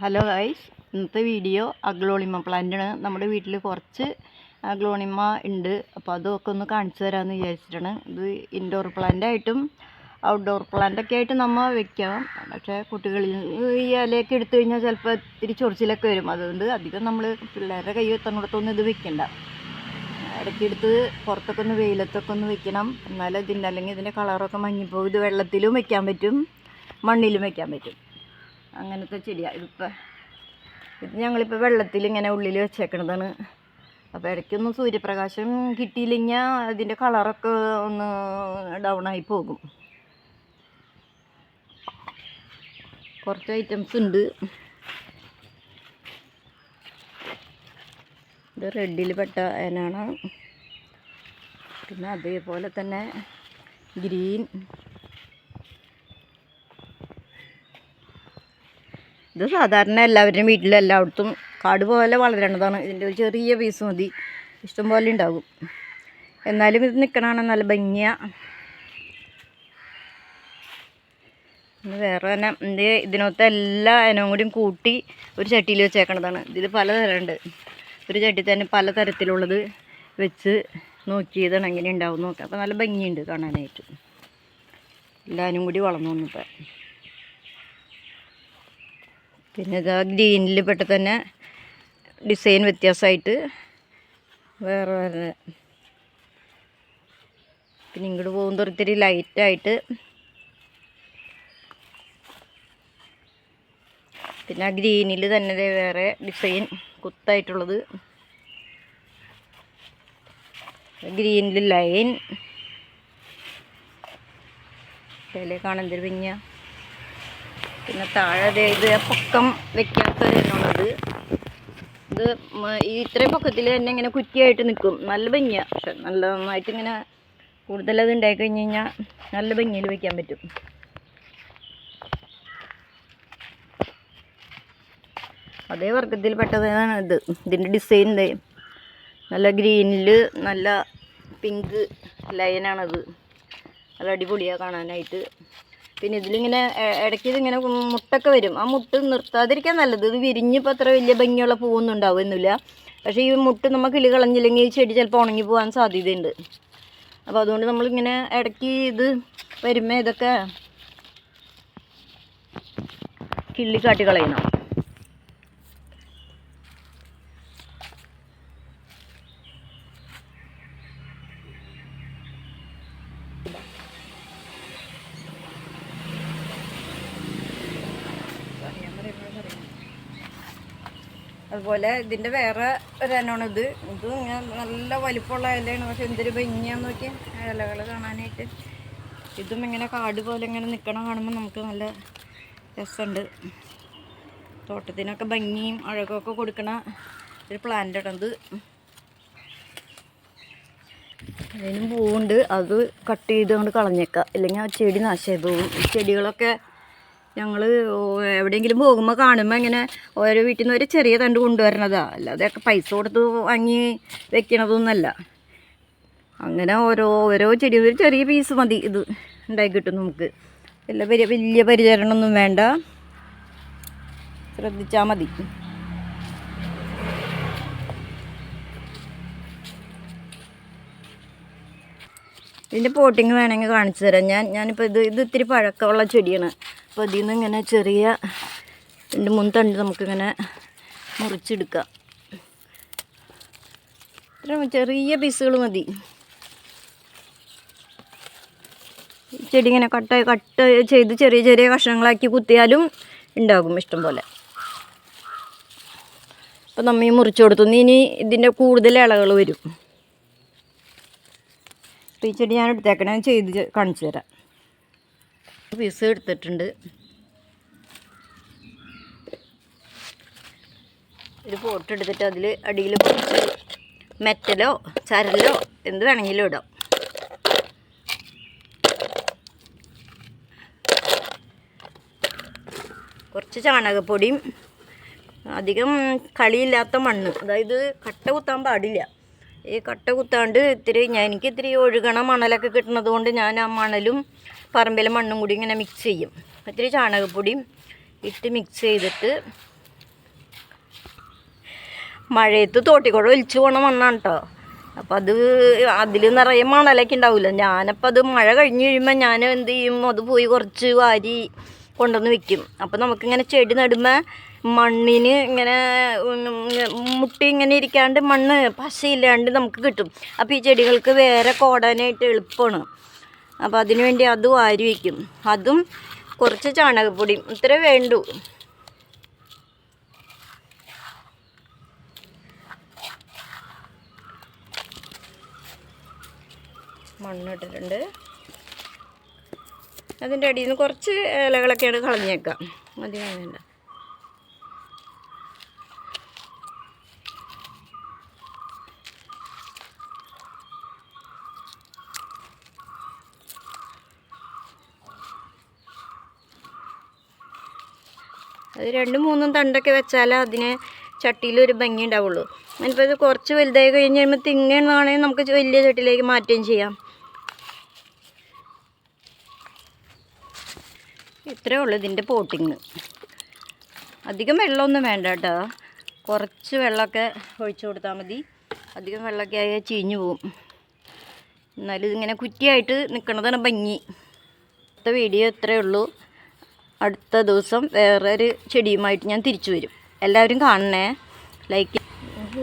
Hello guys. ഇന്നത്തെ video aglaonema പ്ലാന്റാണ് നമ്മുടെ വീട്ടിൽ കുറച്ച് അഗ്ലോണിമ ഉണ്ട്. അപ്പോൾ അതൊക്കെ ഒന്ന് കാണിച്ചു തരാമെന്ന് വിചാരിച്ചിട്ടാണ്. ഇത് ഇൻഡോർ പ്ലാന്റ് ആയിട്ടും ഔട്ട്ഡോർ പ്ലാന്റ് ഒക്കെ ആയിട്ട് നമ്മൾ വെക്കാം. പക്ഷേ കുട്ടികളിൽ ഈ ഇലയൊക്കെ എടുത്തു കഴിഞ്ഞാൽ ചിലപ്പോൾ ഇത്തിരി ചൊറിച്ചിലൊക്കെ വരും. അതുകൊണ്ട് അധികം നമ്മൾ പിള്ളേരുടെ കൈ എത്തുന്നിടത്തൊന്നും ഇത് വെക്കണ്ട. ഇടയ്ക്കെടുത്ത് പുറത്തൊക്കെ ഒന്ന് വെയിലത്തൊക്കെ ഒന്ന് വെക്കണം. എന്നാലേ ഇതിന്റെ അല്ലെങ്കിൽ ഇതിന്റെ കളറൊക്കെ മങ്ങിപ്പോകും ഇത് വെള്ളത്തിലും വെക്കാൻ പറ്റും. മണ്ണിലും വെക്കാൻ പറ്റും. അങ്ങനത്തെ ചെടിയാണ് ഇതിപ്പോൾ ഇത് ഞങ്ങളിപ്പോൾ വെള്ളത്തിൽ ഇങ്ങനെ ഉള്ളിൽ വെച്ചേക്കണതാണ്. അപ്പോൾ ഇടയ്ക്കൊന്നും സൂര്യപ്രകാശം കിട്ടിയില്ലെങ്കിൽ അതിന്റെ കളറൊക്കെ ഒന്ന് ഡൗൺ ആയി പോകും. കുറച്ച് ഐറ്റംസ് ഉണ്ട്. ഇത് റെഡിൽ പെട്ട ഇനാണ് പിന്നെ അതേപോലെ തന്നെ ഗ്രീൻ ഇത് സാധാരണ എല്ലാവരുടെയും വീട്ടിലും എല്ലായിടത്തും കാട് പോലെ വളരേണ്ടതാണ്. ഇതിന്റെ ഒരു ചെറിയ പീസ് മതി. ഇഷ്ടം പോലെ ഉണ്ടാകും. എന്നാലും ഇത് നിൽക്കണതാണ് നല്ല ഭംഗിയാണ് വേറെ തന്നെ ഇത് ഇതിനകത്ത് എല്ലാ ഇനവും കൂടിയും കൂട്ടി ഒരു ചട്ടിയിൽ വെച്ചേക്കണതാണ്. ഇതിൽ പലതരമുണ്ട്. ഒരു ചട്ടി തന്നെ പല തരത്തിലുള്ളത് വെച്ച് നോക്കിയതാണ് എങ്ങനെ ഉണ്ടാവും നോക്കാം. അപ്പോൾ നല്ല ഭംഗിയുണ്ട് കാണാനായിട്ട്. എല്ലാവരും കൂടി വളർന്നു വന്നപ്പോൾ പിന്നെ ഇതാ ഗ്രീനിൽ പെട്ട് തന്നെ ഡിസൈൻ വ്യത്യാസമായിട്ട് വേറെ വേറെ. പിന്നെ ഇങ്ങോട്ട് പോകുമ്പോൾ ഇത്തിരി ലൈറ്റായിട്ട് പിന്നെ ആ ഗ്രീനിൽ തന്നെ വേറെ ഡിസൈൻ കുത്തായിട്ടുള്ളത്. ഗ്രീനിൽ ലൈൻ. കാണാൻ എന്തൊരു പിന്നെ താഴെ ഇത് പൊക്കം വെക്കാത്തത് ഇത് ഈ ഇത്രയും പൊക്കത്തിൽ തന്നെ ഇങ്ങനെ കുറ്റിയായിട്ട് നിൽക്കും നല്ല ഭംഗിയാണ് പക്ഷെ നല്ല നന്നായിട്ട് ഇങ്ങനെ കൂടുതലത് ഉണ്ടായി കഴിഞ്ഞ് കഴിഞ്ഞാൽ നല്ല ഭംഗിയിൽ വയ്ക്കാൻ പറ്റും. അതേ വർഗത്തിൽ പെട്ടതാണ് ഇത്. ഇതിന്റെ ഡിസൈൻ നല്ല ഗ്രീനിൽ നല്ല പിങ്ക് ലൈനാണത്. നല്ല അടിപൊളിയാണ് കാണാനായിട്ട്. പിന്നെ ഇതിലിങ്ങനെ ഇടയ്ക്ക് ഇതിങ്ങനെ മുട്ടൊക്കെ വരും. ആ മുട്ട് നിർത്താതിരിക്കാൻ നല്ലത്. ഇത് വിരിഞ്ഞിപ്പോൾ അത്ര വലിയ ഭംഗിയുള്ള പൂവൊന്നും ഉണ്ടാവുമെന്നില്ല പക്ഷേ ഈ മുട്ട് നമ്മൾ കിളി കളഞ്ഞില്ലെങ്കിൽ ഈ ചെടി ചിലപ്പോൾ ഉണങ്ങി പോകാൻ സാധ്യതയുണ്ട്. അപ്പോൾ അതുകൊണ്ട് നമ്മളിങ്ങനെ ഇടയ്ക്ക് ഇത് വരുമ്പോൾ ഇതൊക്കെ കിള്ളി കാട്ടി കളയണം. അതുപോലെ ഇതിന്റെ വേറെ ഒരെണ്ണമാണ് ഇത്. ഇത് നല്ല വലിപ്പമുള്ള ഇലയാണ് പക്ഷെ എന്തൊരു ഭംഗിയാന്ന് നോക്കി ഇലകൾ കാണാനായിട്ട്. ഇതും ഇങ്ങനെ കാട് പോലെ ഇങ്ങനെ നിൽക്കണം കാണുമ്പോൾ നമുക്ക് നല്ല രസമുണ്ട്. തോട്ടത്തിനൊക്കെ ഭംഗിയും അഴകൊക്കെ കൊടുക്കണ ഒരു പ്ലാന്റാണ് ഇത്. അതിനും പൂവുണ്ട്. അത് കട്ട് ചെയ്ത് കൊണ്ട് കളഞ്ഞേക്കാം. ഇല്ലെങ്കിൽ ആ ചെടി നാശമായി പോവും ചെടികളൊക്കെ ഞങ്ങൾ എവിടെയെങ്കിലും പോകുമ്പോൾ കാണുമ്പോൾ ഇങ്ങനെ ഓരോ വീട്ടിൽ നിന്ന് ഒരു ചെറിയ തണ്ട് കൊണ്ടുവരണതാ അല്ലാതെയൊക്കെ പൈസ കൊടുത്ത് വാങ്ങി വെക്കണതൊന്നുമല്ല അങ്ങനെ ഓരോ ഓരോ ചെടി ഒരു ചെറിയ പീസ് മതി ഇത് ഉണ്ടായി കിട്ടും നമുക്ക്. വലിയ വലിയ വലിയ പരിചരണമൊന്നും വേണ്ട. ശ്രദ്ധിച്ചാൽ മതി. ഇതിന്റെ പോട്ടിങ് വേണമെങ്കിൽ കാണിച്ചു തരാം. ഞാൻ ഞാനിപ്പോൾ ഇത് ഇത് ഇത്തിരി പഴക്കമുള്ള ചെടിയാണ്. അപ്പോൾ അതിൽ നിന്ന് ഇങ്ങനെ ചെറിയ രണ്ട് മൂന്ന് തണ്ട് നമുക്കിങ്ങനെ മുറിച്ചെടുക്കാം. ഇത്ര ചെറിയ പീസുകൾ മതി. ചെടി ഇങ്ങനെ കട്ട് കട്ട് ചെയ്ത് ചെറിയ ചെറിയ കഷ്ണങ്ങളാക്കി കുത്തിയാലും ഉണ്ടാകും ഇഷ്ടം പോലെ. അപ്പോൾ നമ്മ ഈ മുറിച്ചു കൊടുത്തു ഇനി ഇതിന്റെ കൂടുതൽ ഇളകൾ വരും. അപ്പോൾ ഈ ചെടി ഞാൻ എടുത്തേക്കണേ ചെയ്ത് കാണിച്ചു തരാം. പീസ് എടുത്തിട്ടുണ്ട്. ഒരു പോട്ട് എടുത്തിട്ട് അതിൽ അടിയിൽ കുറച്ച് മെറ്റലോ ചരലോ എന്ത് വേണമെങ്കിലും ഇടാം. കുറച്ച് ചാണകപ്പൊടിയും അധികം കളിയില്ലാത്ത മണ്ണ് അതായത് കട്ട കുത്താൻ പാടില്ല. ഈ കട്ട കുത്താണ്ട് ഇത്തിരി ഞാൻ എനിക്ക് ഇത്തിരി ഒഴുകണ മണലൊക്കെ കിട്ടുന്നത് കൊണ്ട് ഞാൻ ആ മണലും പറമ്പിലെ മണ്ണും കൂടി ഇങ്ങനെ മിക്സ് ചെയ്യും. ഇത്തിരി ചാണകപ്പൊടിയും ഇട്ട് മിക്സ് ചെയ്തിട്ട് മഴയത്ത് തോട്ടിക്കുഴ ഒലിച്ചു പോണ മണ്ണാണ് കേട്ടോ അപ്പം അത് അതിൽ നിറയെ മണലൊക്കെ ഉണ്ടാവില്ല ഞാനപ്പോൾ അത് മഴ കഴിഞ്ഞ് കഴിയുമ്പോൾ ഞാൻ എന്ത് ചെയ്യും? അത് പോയി കുറച്ച് വാരി കൊണ്ടുവന്ന് വെക്കും. അപ്പം നമുക്കിങ്ങനെ ചെടി നടുമ്പോൾ മണ്ണിന് ഇങ്ങനെ മുട്ടി ഇങ്ങനെ ഇരിക്കാണ്ട് മണ്ണ് പശയില്ലാണ്ട് നമുക്ക് കിട്ടും. അപ്പോൾ ഈ ചെടികൾക്ക് വേറെ കോടാനായിട്ട് എളുപ്പമാണ് അപ്പോൾ അതിനുവേണ്ടി അതും വയ്ക്കും. അതും കുറച്ച് ചാണകപ്പൊടിയും. ഇത്ര വേണ്ടു. മണ്ണിട്ടിട്ടുണ്ട് അതിന്റെ അടിയിൽ നിന്ന് കുറച്ച് ഇലകളൊക്കെയാണ് കളഞ്ഞേക്കാം. അധികം വേണ്ട. അത് രണ്ടും മൂന്നും തണ്ടൊക്കെ വെച്ചാൽ അതിന് ചട്ടിയിൽ ഒരു ഭംഗി ഉണ്ടാവുള്ളൂ. അതിനിപ്പോൾ ഇത് കുറച്ച് വലുതായി കഴിഞ്ഞ് കഴിയുമ്പോൾ തിങ്ങണമെന്നാണെങ്കിൽ നമുക്ക് വലിയ ചട്ടിയിലേക്ക് മാറ്റുകയും ചെയ്യാം. ഇത്രയേ ഉള്ളൂ ഇതിന്റെ പോട്ടിങ്. അധികം വെള്ളമൊന്നും വേണ്ട കേട്ടോ. കുറച്ച് വെള്ളമൊക്കെ ഒഴിച്ചു കൊടുത്താൽ മതി. അധികം വെള്ളമൊക്കെ ആയാൽ ചീഞ്ഞു പോവും. എന്നാലും ഇതിങ്ങനെ കുറ്റിയായിട്ട് നിൽക്കണതാണ് ഭംഗി. അടുത്ത വീഡിയോ ഇത്രയേ ഉള്ളൂ. അടുത്ത ദിവസം വേറൊരു ചെടിയുമായിട്ട് ഞാൻ തിരിച്ചു വരും. എല്ലാവരും കാണണേ. ലൈക്ക്